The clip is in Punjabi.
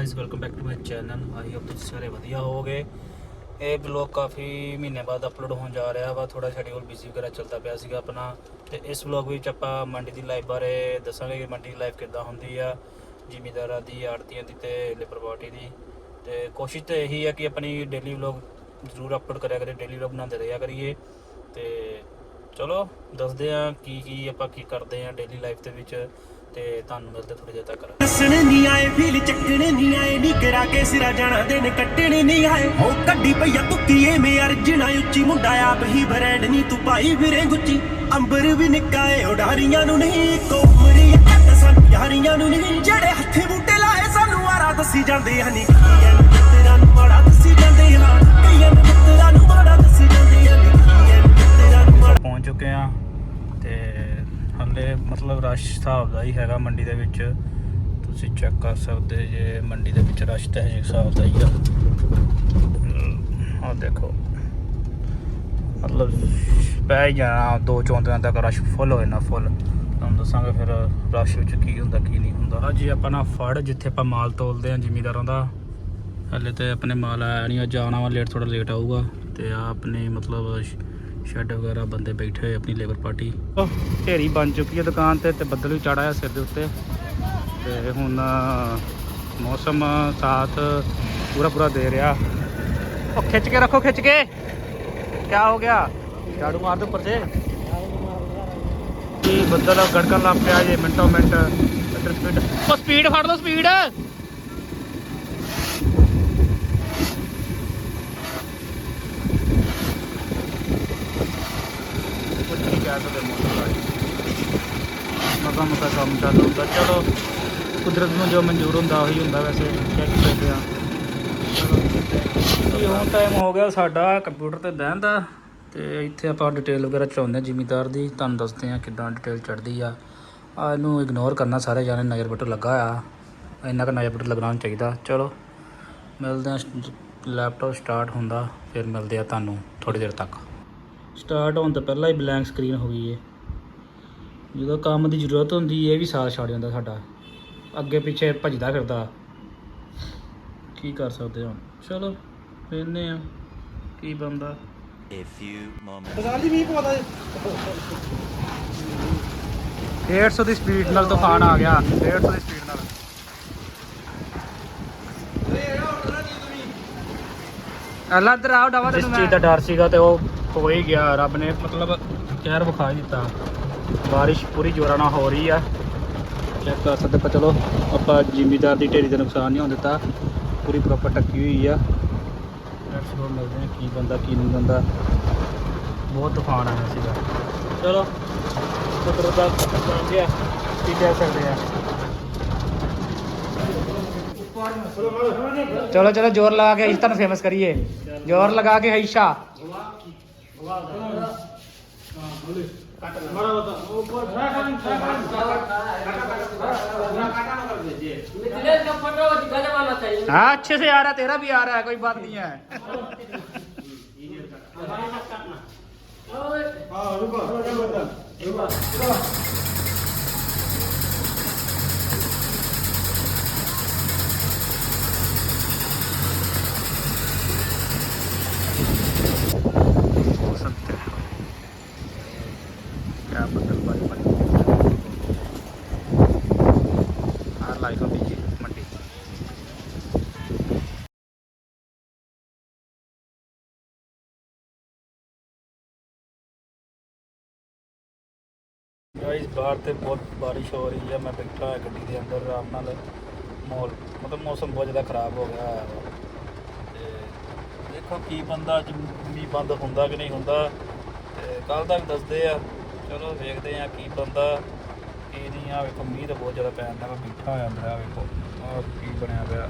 Guys welcome back to my channel I hope ਤੁਸੀਂ ਸਾਰੇ ਵਧੀਆ ਹੋਵੋਗੇ। ਇਹ ਬਲੌਗ ਕਾਫੀ ਮਹੀਨੇ ਬਾਅਦ ਅਪਲੋਡ ਹੋਣ ਜਾ ਰਿਹਾ ਵਾ। ਥੋੜਾ ਸ਼ੈਡਿਊਲ ਬਿਜ਼ੀ ਵਗੈਰਾ ਚੱਲਦਾ ਪਿਆ ਸੀਗਾ ਆਪਣਾ। ਤੇ ਇਸ ਬਲੌਗ ਵਿੱਚ ਆਪਾਂ ਮੰਡੀ ਦੀ ਲਾਈਫ ਬਾਰੇ ਦੱਸਾਂਗੇ ਕਿ ਮੰਡੀ ਦੀ ਲਾਈਫ ਕਿੱਦਾਂ ਹੁੰਦੀ ਆ, ਜ਼ਿਮੀਦਾਰਾਂ ਦੀ, ਆੜਤੀਆਂ ਦੀ ਤੇ ਲੇਬਰ ਪਾਰਟੀ ਦੀ। ਤੇ ਕੋਸ਼ਿਸ਼ ਤਾਂ ਇਹੀ ਹੈ ਕਿ ਆਪਣੀ ਡੇਲੀ ਵਲੌਗ ਜ਼ਰੂਰ ਅਪਲੋਡ ਕਰਿਆ ਕਰੀਏ ਡੇਲੀ ਵਲੌਗ ਬਣਾਉਂਦੇ ਰਿਹਾ ਕਰੀਏ। ਤੇ ਚਲੋ, ਦੱਸਦੇ ਆ ਕੀ ਕੀ ਆਪਾਂ ਕੀ ਕਰਦੇ ਆ ਡੇਲੀ ਲਾਈਫ ਦੇ ਵਿੱਚ ਤੇ ਤੁਹਾਨੂੰ ਮਿਲਦੇ ਥੋੜੀ ਦੇਰ ਤੱਕ। ਦੱਸਣ ਨਹੀਂ ਆਏ ਫੀਲ ਚੱਕਣ ਨਹੀਂ ਆਏ, ਨੀ ਕਰਾ ਕੇ ਸਿਰਾ ਜਾਣਾ, ਦਿਨ ਕੱਟਣ ਨਹੀਂ ਆਏ। ਹੋ ਕੱਢੀ ਪਈਆ ਤੁੱਕੀਏ ਮੇ ਅਰਜਣਾ ਉੱਚੀ, ਮੁੰਡਾ ਆਪ ਹੀ ਬਰੈਂਡ ਨਹੀਂ ਤੂੰ ਪਾਈ ਫਿਰੇ ਗੁੱਚੀ। ਅੰਬਰ ਵੀ ਨਿਕਾਏ ਉਡਾਰੀਆਂ ਨੂੰ ਨਹੀਂ ਕੋਮਰੀ ਅੱਤ ਸਾਨੂੰ ਯਾਰੀਆਂ ਨੂੰ ਨਹੀਂ। ਜਿਹੜੇ ਹੱਥੇ ਬੂਟੇ ਲਾਏ, ਸਾਨੂੰ ਆਰਾ ਦੱਸੀ ਜਾਂਦੇ ਹਨ ਕਈਆਂ ਨੂੰ ਮਿੱਤਰਾਂ ਨੂੰ ਮਾੜਾ ਦੱਸੀ ਜਾਂਦੇ ਹਾਂ ਕਈਆਂ ਨੂੰ ਮਿੱਤਰਾਂ ਨੂੰ ਹਲੇ ਮਤਲਬ ਰਸ਼ ਹਿਸਾਬ ਦਾ ਹੀ ਹੈਗਾ ਮੰਡੀ ਦੇ ਵਿੱਚ। ਤੁਸੀਂ ਚੈੱਕ ਕਰ ਸਕਦੇ ਜੇ ਮੰਡੀ ਦੇ ਵਿੱਚ ਰਸ਼ ਤਾਂ ਹੈ ਹਿਸਾਬ ਦਾ ਹੀ ਆ। ਆਹ ਦੇਖੋ। ਮਤਲਬ ਪੈ ਹੀ ਜਾਣਾ ਦੋ ਚੌਂਤਿਆਂ ਤੱਕ ਰਸ਼ ਫੁੱਲ ਹੋ ਜਾਣਾ ਫੁੱਲ ਤੁਹਾਨੂੰ ਦੱਸਾਂਗੇ ਫਿਰ ਰਸ਼ ਵਿੱਚ ਕੀ ਹੁੰਦਾ, ਕੀ ਨਹੀਂ ਹੁੰਦਾ। ਅੱਜ ਆਪਾਂ ਨਾ ਫੜ ਜਿੱਥੇ ਆਪਾਂ ਮਾਲ ਤੋਲਦੇ ਆ ਜ਼ਿਮੀਦਾਰਾਂ ਦਾ। ਹਲੇ ਤੇ ਆਪਣੇ ਮਾਲ ਆਇਆ ਨਹੀਂ, ਅੱਜ ਆਉਣਾ ਵਾ, ਲੇਟ ਥੋੜਾ ਲੇਟ ਆਊਗਾ। ਤੇ ਆ ਆਪਣੇ ਮਤਲਬ ਸ਼ੈੱਡ ਵਗੈਰਾ ਬੰਦੇ ਬੈਠੇ ਹੋਏ ਆਪਣੀ ਲੇਬਰ ਪਾਰਟੀ ਢੇਰੀ ਬਣ ਚੁੱਕੀ ਹੈ ਦੁਕਾਨ ਤੇ ਤੇ ਬੱਦਲ ਵੀ ਚੜਾਇਆ ਸਿਰ ਦੇ ਉੱਤੇ। ਤੇ ਹੁਣ ਮੌਸਮ ਸਾਥ ਪੂਰਾ ਪੂਰਾ ਦੇ ਰਿਹਾ। ਉਹ ਖਿੱਚ ਕੇ ਰੱਖੋ, ਖਿੱਚ ਕੇ। ਕੀ ਹੋ ਗਿਆ? ਝਾੜੂ ਮਾਰ ਦੇ ਉੱਪਰ ਤੇ ਕੀ ਬੱਦਲ ਗੜਕਣ ਲੱਗ ਪਿਆ ਜੇ ਮਿੰਟੋ ਮਿੰਟ? ਇੱਧਰ ਸਪੀਡ ਉਹ ਸਪੀਡ ਫੜ ਲਓ ਸਪੀਡ ਕੁਝ ਨਹੀਂ ਕਹਿ ਸਕਦੇ ਮਸਾ ਮਸਾ ਕੰਮ ਚੱਲ ਹੁੰਦਾ। ਚਲੋ, ਕੁਦਰਤ ਨੂੰ ਜੋ ਮਨਜ਼ੂਰ ਹੁੰਦਾ, ਉਹੀ ਹੁੰਦਾ ਵੈਸੇ ਚੈੱਕ ਕਰਦੇ ਆ ਇਹ ਹੁਣ ਟਾਈਮ ਹੋ ਗਿਆ ਸਾਡਾ ਕੰਪਿਊਟਰ ਤੇ ਬਹਿਣ ਦਾ। ਤੇ ਇੱਥੇ ਆਪਾਂ ਡਿਟੇਲ ਵਗੈਰਾ ਚਲਾਉਂਦੇ ਹਾਂ, ਜ਼ਿਮੀਦਾਰ ਦੀ। ਤੁਹਾਨੂੰ ਦੱਸਦੇ ਆ ਕਿੱਦਾਂ ਡਿਟੇਲ ਚੜਦੀ ਆ। ਆ ਇਹਨੂੰ ਇਗਨੋਰ ਕਰਨਾ, ਸਾਰੇ ਜਾਣੇ ਨਜ਼ਰ ਬਟਨ ਲੱਗਾ ਆ। ਇੰਨਾ ਕੁ ਨਜ਼ਰ ਬਟਨ ਲੱਗਣਾ ਚਾਹੀਦਾ। ਚਲੋ, ਮਿਲਦੇ ਆ ਲੈਪਟਾਪ ਸਟਾਰਟ ਹੁੰਦਾ। ਫਿਰ ਮਿਲਦੇ ਆ ਤੁਹਾਨੂੰ ਥੋੜੀ ਦੇਰ ਤੱਕ। ਸਟਾਰਟ ਹੋਣ ਤੋਂ ਪਹਿਲਾਂ ਹੀ ਬਲੈਂਕ ਸਕਰੀਨ ਹੋ ਗਈ ਏ। ਜਦੋਂ ਕੰਮ ਦੀ ਜ਼ਰੂਰਤ ਹੁੰਦੀ ਏ ਇਹ ਵੀ ਸਾਥ ਛੱਡ ਜਾਂਦਾ ਸਾਡਾ। ਅੱਗੇ ਪਿੱਛੇ ਭੱਜਦਾ ਫਿਰਦਾ। ਕੀ ਕਰ ਸਕਦੇ ਹਾਂ ਚਲੋ ਵੇਖਦੇ ਆ ਕੀ ਬੰਦਾ A few moments. 150 ਦੀ ਸਪੀਡ ਨਾਲ ਤੂਫਾਨ ਆ ਗਿਆ। 150 ਦੀ ਸਪੀਡ ਨਾਲ। ਅੱਲਾ ਇਧਰ ਆਓ ਡਾਵਾ ਜਿਸ ਚੀਜ਼ ਦਾ ਡਰ ਸੀਗਾ ਤੇ ਉਹ ਹੋ ਹੀ ਗਿਆ। ਰੱਬ ਨੇ ਮਤਲਬ ਕਹਿਰ ਵਿਖਾ ਹੀ ਦਿੱਤਾ। ਬਾਰਿਸ਼ ਪੂਰੀ ਜ਼ੋਰਾਂ ਨਾਲ ਹੋ ਰਹੀ ਆ। ਚੈੱਕ ਕਰ ਸਕਦੇ ਪਰ ਚਲੋ, ਆਪਾਂ ਜ਼ਿਮੀਦਾਰ ਦੀ ਢੇਰੀ ਦਾ ਨੁਕਸਾਨ ਨਹੀਂ ਹੋਣ ਦਿੱਤਾ। ਪੂਰੀ ਪ੍ਰੋਪਰ ਟੱਕੀ ਹੋਈ ਆ। ਲੈਟਸ ਗੋ ਮਿਲਦੇ ਆ ਕੀ ਬੰਦਾ, ਕੀ ਨਹੀਂ ਬੰਦਾ। ਬਹੁਤ ਤੂਫਾਨ ਆਇਆ ਸੀਗਾ। ਚਲੋ, ਕੁਦਰਤ ਦਾ ਕੰਮ ਹੈ ਕੀ ਕਹਿ ਸਕਦੇ ਆ। ਚਲੋ ਚਲੋ, ਜ਼ੋਰ ਲਗਾ ਕੇ ਅਸੀਂ ਤੁਹਾਨੂੰ ਫੇਮਸ ਕਰੀਏ। ਜ਼ੋਰ ਲਗਾ ਕੇ मिथिलेश का फोटो गजब वाला चाहिए हाँ अच्छे से आ रहा है तेरा भी आ रहा है कोई बात नहीं है हमारे साथ काटना रुको रुको रुको ਬੱਦਲਬਾਜੀ ਬਣੀ ਤੇ ਬਹੁਤ بارش ਹੋ ਰਹੀ ਹੈ। ਮੈਂ ਬੈਠਾ ਹੋਇਆ ਗੱਡੀ ਦੇ ਅੰਦਰ, ਆਰਾਮ ਨਾਲ ਮੌਲ ਮਤਲਬ ਮੌਸਮ ਬਹੁਤ ਜ਼ਿਆਦਾ ਖਰਾਬ ਹੋ ਗਿਆ ਹੈ। ਤੇ ਦੇਖੋ ਕੀ ਬੰਦਾ ਅੱਜ ਬੰਦ ਹੁੰਦਾ ਕਿ ਨਹੀਂ ਹੁੰਦਾ ਕੱਲ ਤੱਕ ਦੱਸਦੇ ਆ। ਚਲੋ ਵੇਖਦੇ ਆ ਕੀ ਬੰਦਾ, ਕੀ ਨਹੀਂ। ਆ ਵੇਖੋ, ਮੀਂਹ ਤਾਂ ਬਹੁਤ ਜ਼ਿਆਦਾ ਪੈਣ ਦਾ ਮੈਂ ਬੈਠਾ ਹੋਇਆ ਅੰਦਰ ਵੇਖੋ। ਆ ਕੀ ਬਣਿਆ ਪਿਆ।